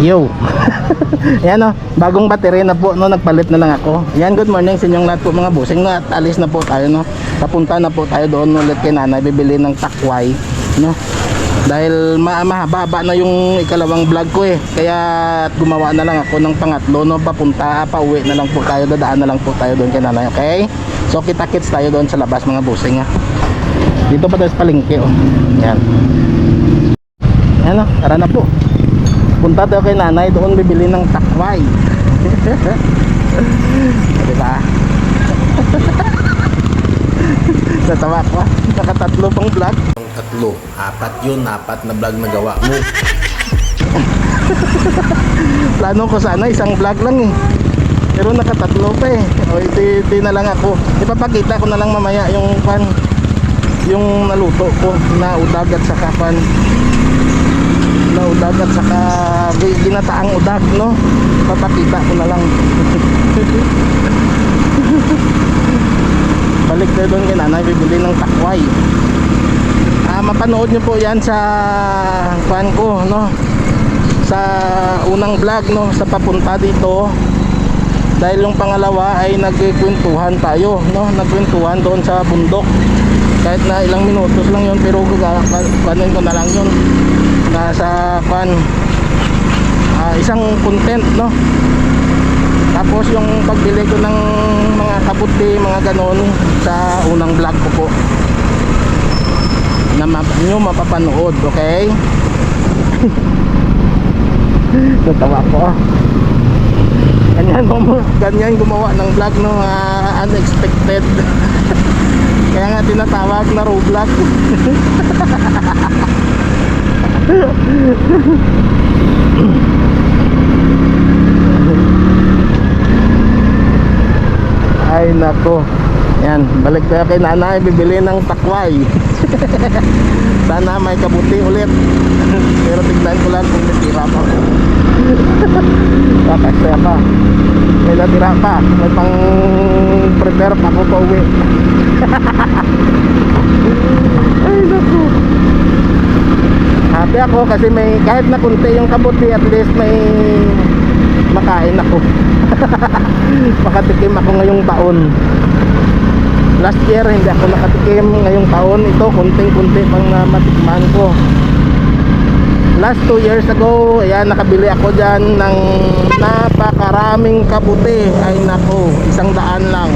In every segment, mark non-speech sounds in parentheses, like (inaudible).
Yo. (laughs) Yan oh, bagong battery na po no, nagpalit na lang ako. Yan, good morning sa inyong lahat po mga busing no, alis na po tayo no. Papunta na po tayo doon ulit kay nanay bibili ng takway no. Dahil ma mahaba na yung ikalawang vlog ko eh. Kaya gumawa na lang ako ng pangatlo no, papunta, pauwi na lang po tayo, dadaan na lang po tayo doon kay nanay, okay? So kita-kits tayo doon sa labas mga busing ha. Dito pa tayo sa palengke oh. Yan. Yan oh, tara na po. Punta tayo kay nanay doon bibili ng takway. (laughs) Di ba? (laughs) Natawa ko. Nakatatlo pang vlog. Tatlo, apat yun, apat na vlog na gawa mo. (laughs) Plano ko sana isang vlog lang eh. Pero nakatatlo pa eh. O iti, iti na lang ako. Ipapakita ko na lang mamaya yung pan yung naluto ko na udag at saka pan udag at saka gi- ginataang udag no. Papakita ko na lang. (laughs) Balik tayo doon kay nanay bibili ng takway. Ah, mapanood nyo po yan sa fan ko no sa unang vlog no sa papunta dito dahil yung pangalawa ay nagkikwentuhan tayo no nagkwentuhan doon sa bundok kahit na ilang minutos lang yun pero gagawin ko na lang yun nasa pan ah, isang content no? Tapos yung pagbili ko ng mga kabuti mga ganon sa unang vlog ko po na map nyo mapapanood okay? (laughs) Natawa ko ganyan, gumawa, ganyan gumawa ng vlog no? Ah, unexpected. (laughs) Kaya nga tinatawag na vlog (laughs) (laughs) ay nako. Yan balik tayo kay nanay bibili ng takway. (laughs) Sana may kabuti ulit. (laughs) Pero tignan ko lang kung natira pa. Kakasya pa. May natira pa. May pang prepare pa ako pa uwi. Ay naku happy ako kasi may kahit na kunti yung kabuti at least may makain ako. (laughs) Makatikim ako ngayong taon. Last year hindi ako nakatikim ngayong taon. Ito kunting-kunti pang uh, matikman ko. Last 2 years ago ayan nakabili ako dyan ng napakaraming kabuti. Ay nako isang daan lang.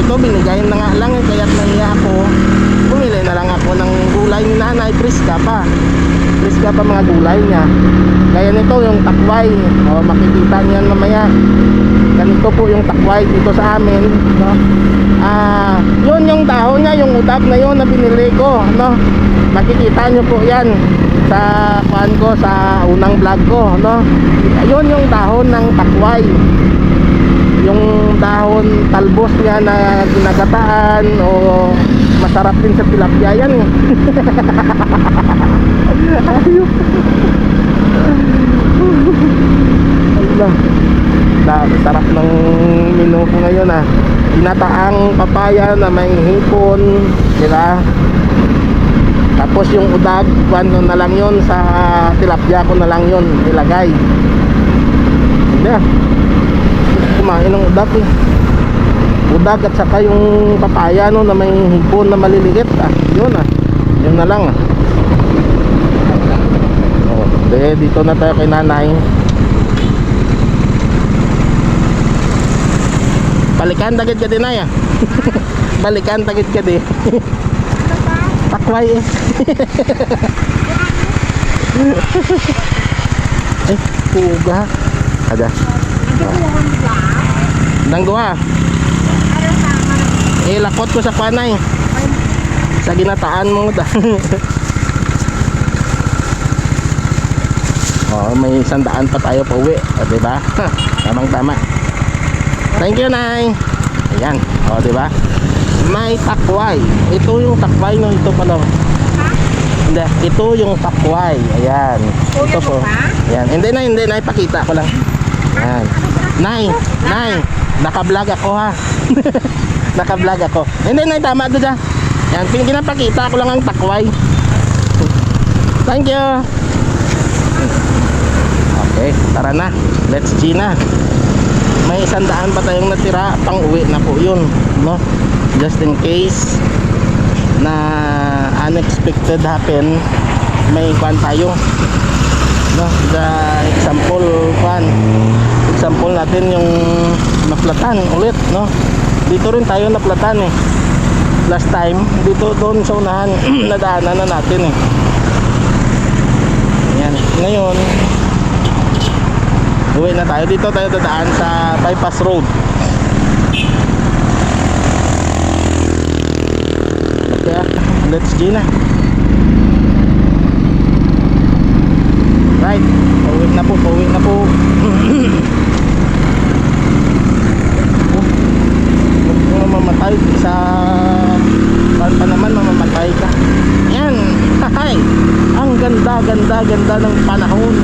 Ito binigay na nga lang eh kaya nahiya ako ako ng gulay ni nanay priska pa priska pa mga gulay niya. Kaya nito yung takway. O makikita niyan mamaya. Ganito po yung takway dito sa amin no? Ah yun yung dahon niya yung udag na yun na binili ko no? Makikita nyo po yan sa kuan ko sa unang vlog ko no? Yun yung dahon ng takway. Yung dahon talbos niya na ginagataan o masarap din sa tilapia yan eh. (laughs) Ayun da, sarap ng menu ko ngayon ah. Ginataang papaya na may hipon di ba? Tapos yung udag ano na lang yon sa tilapia ko na lang yon ilagay hindi ah. Kumain ng udag eh udag at saka yung papaya no na may hipon na maliliit. Ah yun ah. Yun na lang ah. Oh, de, dito na tayo kay nanay. Balikan tagid ka din ay ah. (laughs) Balikan tagid ka di (laughs) takway eh. Ay (laughs) puga. Ada. Nang duha. Eh lakot ko sa panay. Sa ginataan mo da. (laughs) oh, may sandaan pa tayo pa uwi, o, di ba? (laughs) Tamang tama. Thank you, Nay. Ayan, o, di ba? May takway. Ito yung takway no, ito pala. Hindi, ito yung takway. Ayan. Ito po. Ayan. Hindi na, hindi na. Ipakita ko lang. Ayan. Nay, Nay. Naka-vlog ako ha. (laughs) Naka-vlog ako. Hindi, Nay. Tama doon dyan. Yan. Pinapakita ko lang ang takway. Thank you. Okay. Okay, tara na. Let's G na. May isang daan pa tayong natira, pang uwi na po yun. No? Just in case na unexpected happen, may kwan tayo. No? The example kwan. Example natin yung naplatan ulit, no? Dito rin tayo naplatan eh. Last time, dito doon sa unahan, (clears throat) nadaanan na natin eh. Ayan. Ngayon, uwi na tayo. Dito tayo dadaan sa bypass road. Okay, ah. let's G na. Right, pauwi na po, pauwi na po. Huwag mo mamatay sa Paano pa naman mamamatay ka Yan Hay Ang ganda ganda ng panahon.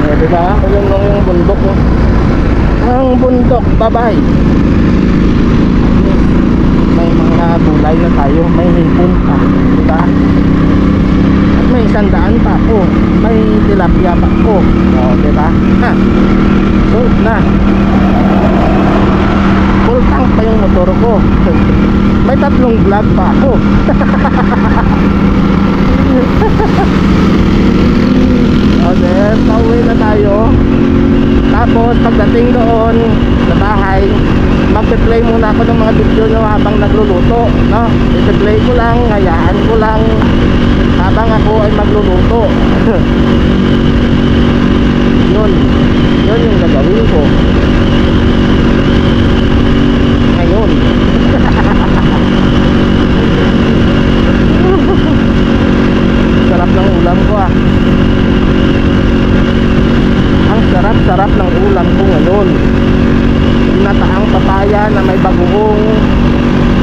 Eh, Diba Ayan lang yung bundok oh. Ang bundok Bye-bye May mga gulay na tayo May hipon pa Diba At may isang daan pa ako May tilapia pa ako O diba Ha. So na. Full tank pa yung motor ko. (laughs) May tatlong vlog pa ako (laughs) (laughs) okay pauwi na tayo. Tapos pagdating doon sa bahay magpe-play muna ako ng mga video nyo habang nagluluto no? i-play ko lang, hayaan ko lang habang ako ay magluluto. (laughs) Yun. Yun yung gagawin ko ngayon sarap ng ulam ko ah. Ang sarap sarap ng ulam ko ngayon. Ginataang papaya na may bagoong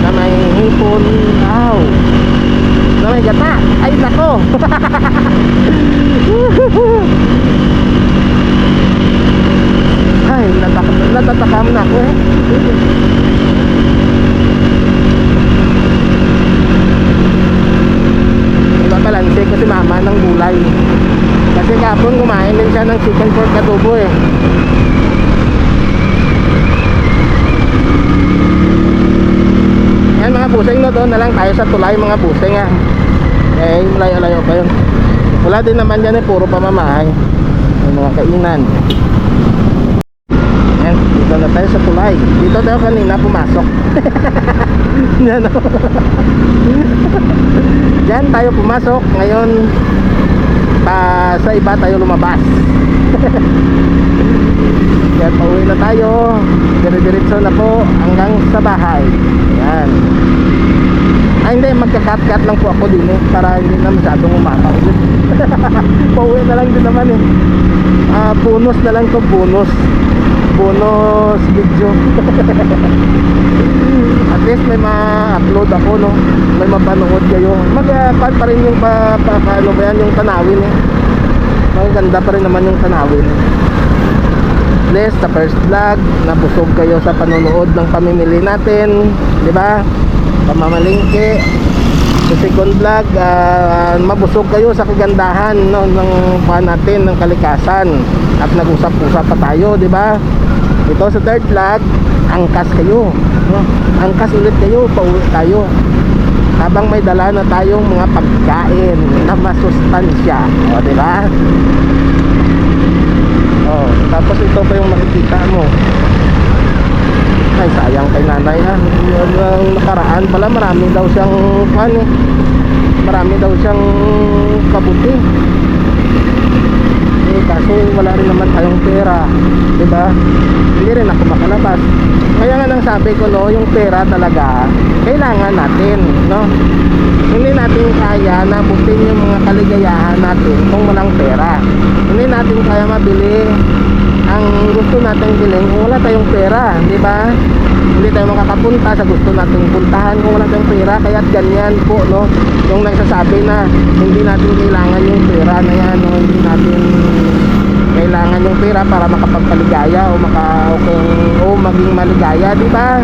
na may hipon aw na may gata. Ay nako! (laughs) Ay natatakam na ako eh Ibabalanse ko si mama ng gulay Kasi kapon kumain din siya ng chicken pork adobo eh. Yan mga busing no, doon na lang tayo sa tulay mga busing ah. Eh, malayo-layo pa yun. Wala din naman dyan eh, puro pamamahay. May mga kainan. Yan, dito na tayo sa tulay. Dito tayo kanina pumasok. (laughs) Yan (laughs) o Diyan tayo pumasok. Ngayon pa, Sa iba tayo lumabas. (laughs) Yan pauwi na tayo. Dire-diretso na po Hanggang sa bahay. Yan Ay hindi. Magka-cut-cut lang po ako din eh Para hindi na masyadong umapa ulit (laughs) Pauwi na lang din naman eh. Ah, Bonus na lang to bonus. Bonus video (laughs) least may ma-upload ako no? May mapanood kayo. Mag-pan pa rin yung pa, pa, pa- ba yan? Yung tanawin eh. Maganda pa rin naman yung tanawin. At least sa first vlog nabusog kayo sa panonood ng pamimili natin di ba? Pamamalingke. Sa second vlog ah, mabusog kayo sa kagandahan no, ng pa natin ng kalikasan. At nag-usap-usap pa tayo di ba? Ito sa third vlog angkas kayo no? angkas ulit kayo pauwi tayo. Habang may dala na tayong mga pagkain na masustansya. O di ba oh tapos ito pa yung makikita mo. Ay sayang kay nanay ha? Yung, yung nakaraan pala marami daw siyang eh marami daw siyang kabuti kaso wala rin naman tayong pera di ba hindi rin ako makalabas. Kaya nga nang sabi ko no yung pera talaga kailangan natin no? Hindi natin kaya na butin yung mga kaligayahan natin kung walang pera. Hindi natin kaya mabili ang gusto nating bilhin kung wala tayong pera di ba? Hindi tayo makakapunta sa gusto nating puntahan kung wala tayong pera. Kaya ganyan po no? Yung nagsasabi na hindi natin kailangan yung pera na yan no? hindi natin kailangan yung pera para makapagpaligaya o maka o, kung, o maging maligaya di ba?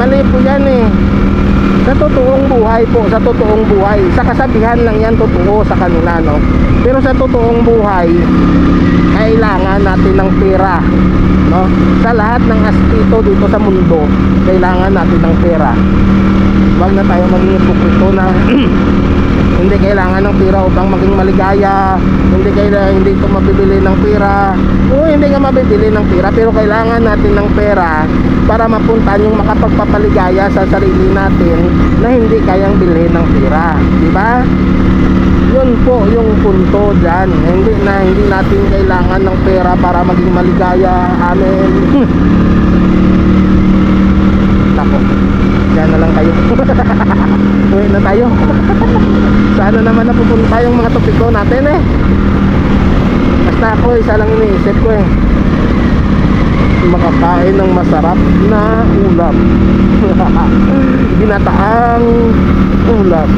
Mali po yan eh. Sa totoong buhay po sa totoong buhay. Sa kasabihan lang yan totoo sa kanila no? Pero sa totoong buhay natin ng pera no? Sa lahat ng aspito dito sa mundo kailangan natin ng pera. Wag na tayo maging hipokrito na (clears throat) hindi kailangan ng pera upang maging maligaya hindi kailangan hindi ko mabibili ng pera. O hindi nga mabibili ng pera pero kailangan natin ng pera para mapuntahan yung makapagpapaligaya sa sarili natin na hindi kayang bilhin ng pera di ba yun po yung punto dyan. Hindi na hindi natin kailangan ng pera para maging maligaya amen (laughs) Nako, dyan na lang kayo. (laughs) Uwi na tayo. (laughs) Sana naman napupunta yung mga topiko natin eh. Basta ako, isa lang iniisip ko eh Makakain ng masarap na ulam. (laughs) Ginataang ulam.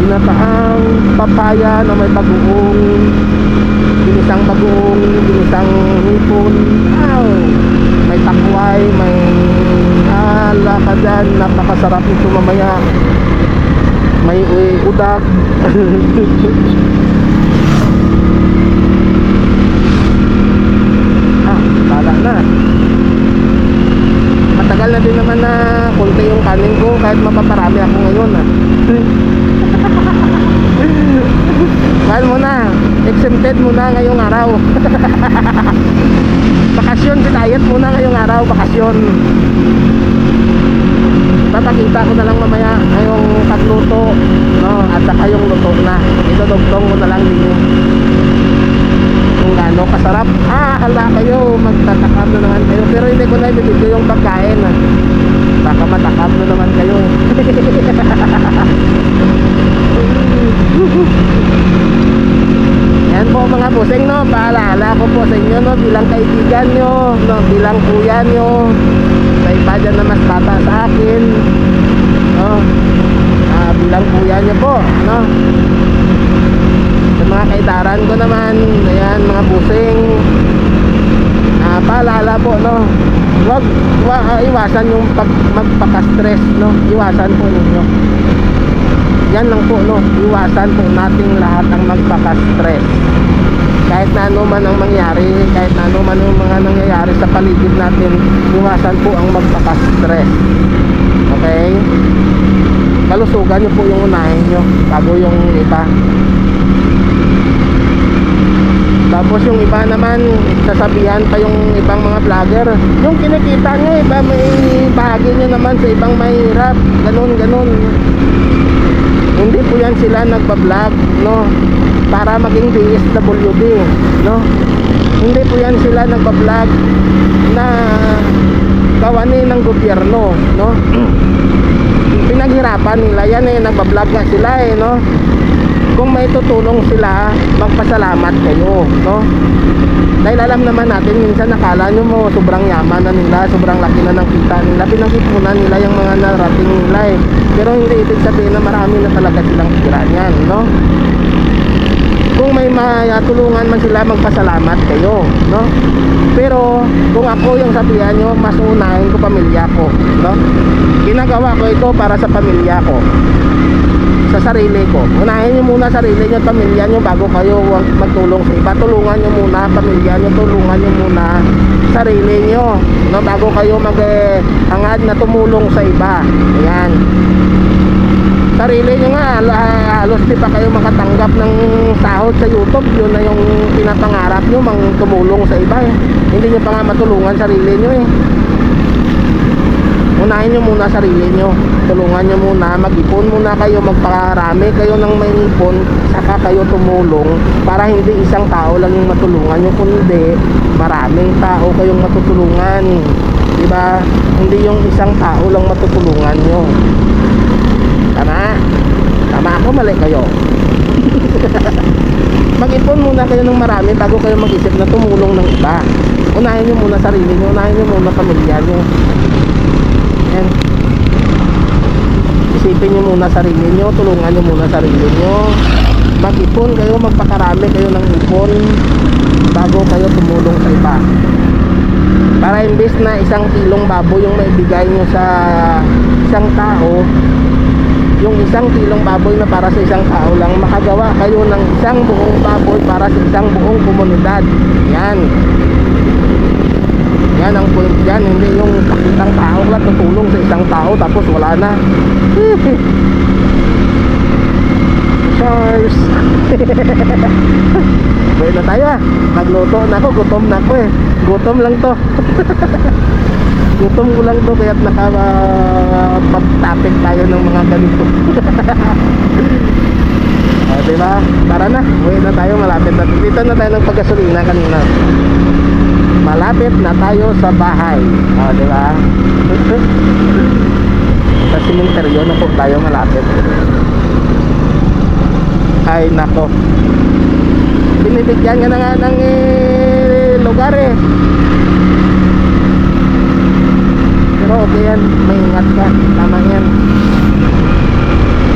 Ginataang papaya na may bagoong Ginisang bagoong, ginisang hipon. Wow! May takway, may ala ka dyan Napakasarap nito mamaya. May uy, (laughs) udak Ah, bala na Matagal na din naman na konti yung kanin ko kahit mapaparami ako ngayon ah. (laughs) Mahal mo na, exempted mo na ngayong araw. (laughs) bakasyon, diet muna ngayong araw, bakasyon. Papakita ko na lang mamaya ngayong pagluto, no, at saka yung luto na. Idudugtong ko na lang din. Kung gaano kasarap. Ah, hala kayo, magtatakam na naman kayo. Pero hindi ko na ibibigay yung pagkain. ah. Baka matakam na naman kayo. (laughs) Yan po mga busing no, paalala ko po sa inyo no, bilang kaibigan nyo, no, bilang kuya nyo, sa iba dyan na mas bata sa akin, no, ah, bilang kuya nyo po, no, sa mga kaidaran ko naman, ayan mga busing, ah, paalala po no, wag, wag ah, iwasan yung pag, magpaka-stress no, iwasan po ninyo. Yan lang po no? Iwasan po nating lahat ang magpaka-stress kahit na ano man ang mangyari kahit na ano man yung mga nangyayari sa paligid natin iwasan po ang magpaka-stress okay? Kalusugan nyo po yung unahin nyo bago yung iba tapos yung iba naman sasabihan pa yung ibang mga vlogger yung kinikita nyo iba may bahagi nyo naman sa ibang mahirap. Ganun ganun. Hindi po yan sila nagpa-vlog no? Para maging DSWD no? Hindi po yan sila nagpa-vlog na kawanin ng gobyerno no? Pinaghirapan nila yan eh. Nagpa-vlog nga sila eh no kung may tutulong sila magpasalamat kayo no? Dahil alam naman natin minsan nakala nyo mo sobrang yaman na nila sobrang laki na ng kita nila pinag-ipunan nila yung mga narating nila eh. Pero hindi ibig sabihin na marami na talaga silang tira niyan no? Kung may matulungan man sila magpasalamat kayo no? Pero kung ako yung sabihan nyo mas unahin ko pamilya ko no? Ginagawa ko ito para sa pamilya ko sa sarili ko. Unahin nyo muna sarili nyo pamilya nyo bago kayo magtulong sa iba. Tulungan nyo muna pamilya nyo, tulungan nyo muna sarili nyo. No, bago kayo mag-hangad na tumulong sa iba. Ayan. Sarili nyo nga, halos di pa kayo makatanggap ng sahod sa YouTube. Yun na yung pinapangarap nyo, mang tumulong sa iba. Eh. Hindi nyo pa nga matulungan sarili nyo eh unahin nyo muna sarili nyo. Tulungan nyo muna. Mag-ipon muna kayo. Magpakarami kayo ng may ipon. Saka kayo tumulong para hindi isang tao lang yung matulungan nyo kundi maraming tao kayong matutulungan. Di ba hindi yung isang tao lang matutulungan nyo. Tama? Tama ako mali kayo. (laughs) Mag-ipon muna kayo ng marami bago kayo mag-isip na tumulong ng iba. Unahin nyo muna sarili nyo. Unahin nyo muna pamilya nyo Yan. Isipin nyo muna sarili nyo, tulungan nyo muna sarili nyo. Mag-ipon kayo, magpakarami kayo ng ipon bago kayo tumulong sa iba. Para imbes na isang kilong baboy yung maibigay nyo sa isang tao, yung isang kilong baboy na para sa isang tao lang makagawa kayo ng isang buong baboy para sa isang buong komunidad yan yan ang point yan hindi yung pakitang tao. Lang tutulong sa isang tao tapos wala na. (laughs) Charles. (laughs) Pwede na tayo ah. Nagluto na ako, gutom na ako eh. Gutom lang to. (laughs) Gutom ko lang to kaya't naka pagtapik tayo ng mga ganito. Ah, di ba? Tara na, uwi na tayo malapit na. Dito na tayo ng paggasolina kanina. Malapit na tayo sa bahay. Ah, di ba? sa simenteryo na po tayo malapit. Ay, nako. Binibigyan ka na nga ng eh, lugar eh. Pero okay yan, maingat ka. Tama yan.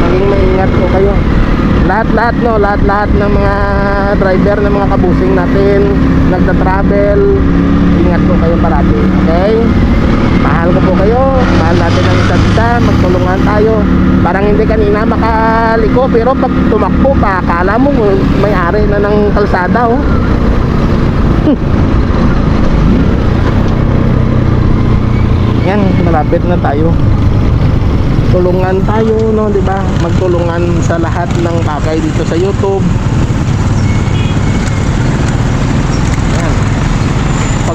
Maging maingat ko kayo. Lahat-lahat no, lahat-lahat ng mga driver ng mga kabusing natin, nagta-travel, ingat po kayo parati. Okay? Mahal ko po kayo, mahal natin ang isa't isa, magtulungan tayo. Parang hindi kanina makaliko, pero pag tumakbo pa, akala mo may-ari na ng kalsada, oh. Yan, malapit na tayo. Tulungan tayo, no, 'di ba? Magtulungan sa lahat ng bagay dito sa YouTube.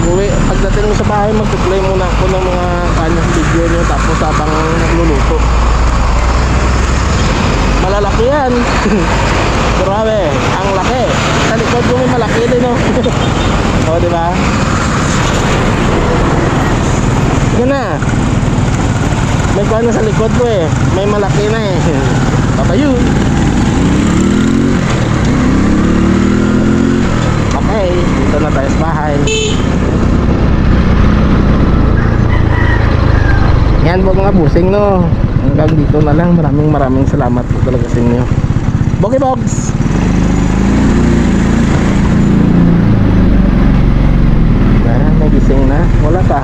Pag uwi, pagdating mo sa bahay, mag-play muna ako ng mga kanyang video nyo tapos habang nagluluto. Malalaki yan. (laughs) Grabe, ang laki. Sa likod ko may malaki din, no? (laughs) o, di ba? Yan na. May kuha na sa likod ko eh. May malaki na eh. (laughs) Patayo. Okay, dito na tayo sa bahay. Yan po mga busing no. Hanggang dito na lang. Maraming maraming salamat po talaga sa inyo. Bogey Bogs! Ah, may gising na. Wala pa.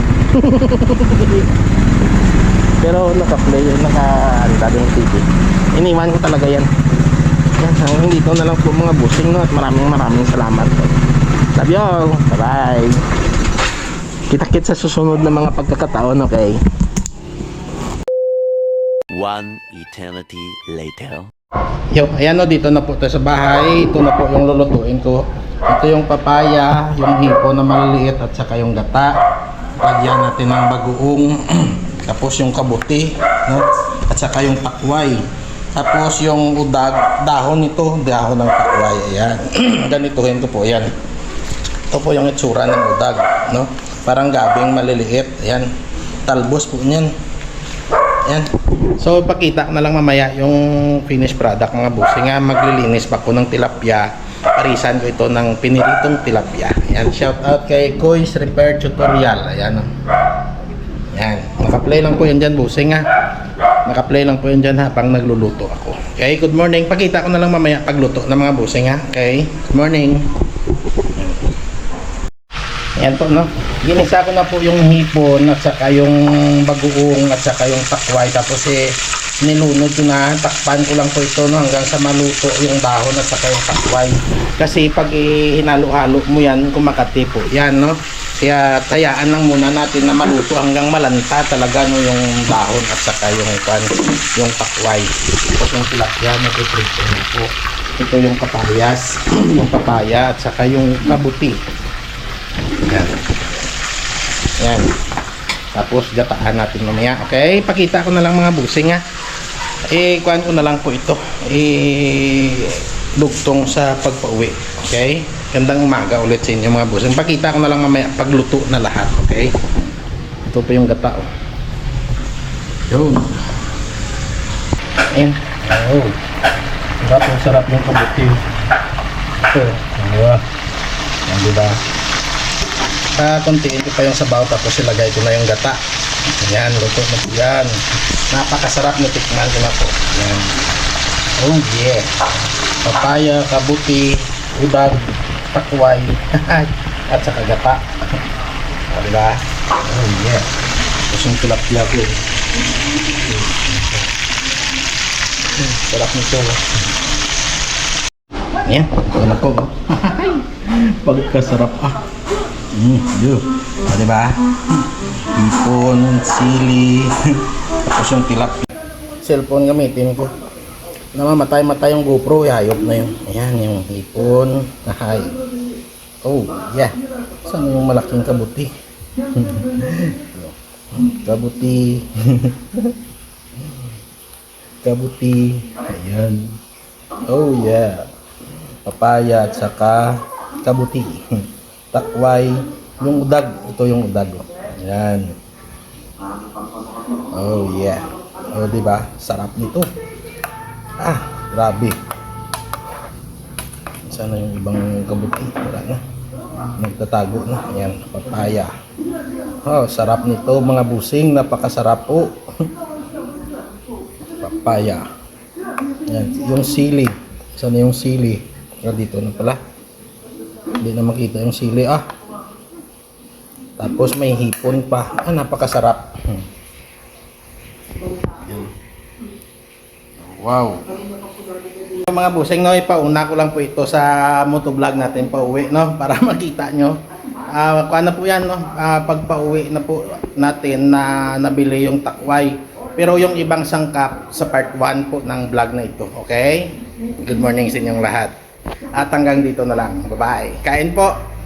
(laughs) Pero naka-play, naka-anda din TV. Iniwan ko talaga yan. Yan, hanggang dito na lang po mga busing no at maraming maraming salamat po. Love you all. Bye-bye. Kita-kit sa susunod na mga pagkakataon, okay? One eternity later. Yo, ayan no, dito na po tayo sa bahay. Ito na po yung lulutuin ko. Ito yung papaya, yung hipo na maliliit at saka yung gata. Lagyan natin ng bagoong. (clears throat) Tapos yung kabuti, no? At saka yung takway. Tapos yung udag, dahon nito, dahon ng takway. Ayan. (clears throat) Ganituhin ko po, ayan. Ito po yung itsura ng udag, no? Parang gabing maliliit. Ayan. Talbos po niyan. Ayan. So, pakita ko na lang mamaya yung finished product mga bossing. Nga, maglilinis pa ko ng tilapia. Parisan ko ito ng piniritong tilapia. Ayan, shout out kay Koi's Repair Tutorial. Ayan. Ayan. Naka-play lang po yan dyan, bossing ha. Naka-play lang po yan dyan habang nagluluto ako. Okay, good morning. Pakita ko na lang mamaya pagluto ng mga bossing ha. Okay, good morning. Ayan po, no? Ginisa ko na po yung hipon at saka yung bagoong at saka yung takway. Tapos eh, nilunod ko na, takpan ko lang po ito no, hanggang sa maluto yung dahon at saka yung takway. Kasi pag eh, hinalo-halo mo yan, kumakati po. Yan, no? Kaya tayaan lang muna natin na maluto hanggang malanta talaga no, yung dahon at saka yung, kwan, yung takway. Tapos yung tilapia, nagpiprito na po. Ito yung papayas, (clears throat) yung papaya at saka yung kabuti. Yan. Yan. Tapos gataan natin mamaya. Okay? Pakita ko na lang mga busing ha. Eh, kuhan ko na lang po ito. Eh, dugtong sa pagpauwi. Okay? Gandang umaga ulit sa inyo mga busing. Pakita ko na lang mamaya pagluto na lahat. Okay? Ito pa yung gata. Oh. Yun. Ayan. Oh. Sarap yung sarap yung kabuti. Ito. Diba? Yan, diba? Kakuntiin ko pa yung sabaw tapos ilagay ko na yung gata. Yan, luto na po yan. Napakasarap na tikman ko na po? Yan oh yeah. Papaya, kabuti udag, takway (laughs) at saka gata. (laughs) O diba? oh yeah. Tapos yung tilapia ko Sarap nito. Ayan, wala (laughs) ko. Pagkasarap. ah. Mm, yun. O, diba? Ipon, sili, (laughs) tapos yung tilapia. Cellphone gamitin ko. Namamatay-matay yung GoPro, hayop na yun. Ayan, yung ipon. Ahay. Oh, yeah. Saan yung malaking kabuti? (laughs) kabuti. (laughs) kabuti. Ayan. Oh, yeah. Papaya at saka kabuti. Takway. Yung udag. Ito yung udag. Ayan. Oh, yeah. Oh, di ba? Sarap nito. Ah, grabe. Sana yung ibang kabuti. Wala na. Nagtatago na. Ayan, papaya. Oh, sarap nito mga busing. Napakasarap po. (laughs) papaya. Ayan, yung sili. Sana yung sili? Ah, dito na pala. Hindi na makita yung sili. Ah. Tapos may hipon pa. Ah, napakasarap. Hmm. Wow. Mga busing no, ipauna ko lang po ito sa motovlog natin pa uwi no (laughs) para makita nyo. Ah, uh, ano po yan no? Ah, pag pauwi na po natin na nabili yung takway. Pero yung ibang sangkap sa part 1 po ng vlog na ito, okay? Good morning sa inyong lahat. At hanggang dito na lang. Bye-bye. Kain po.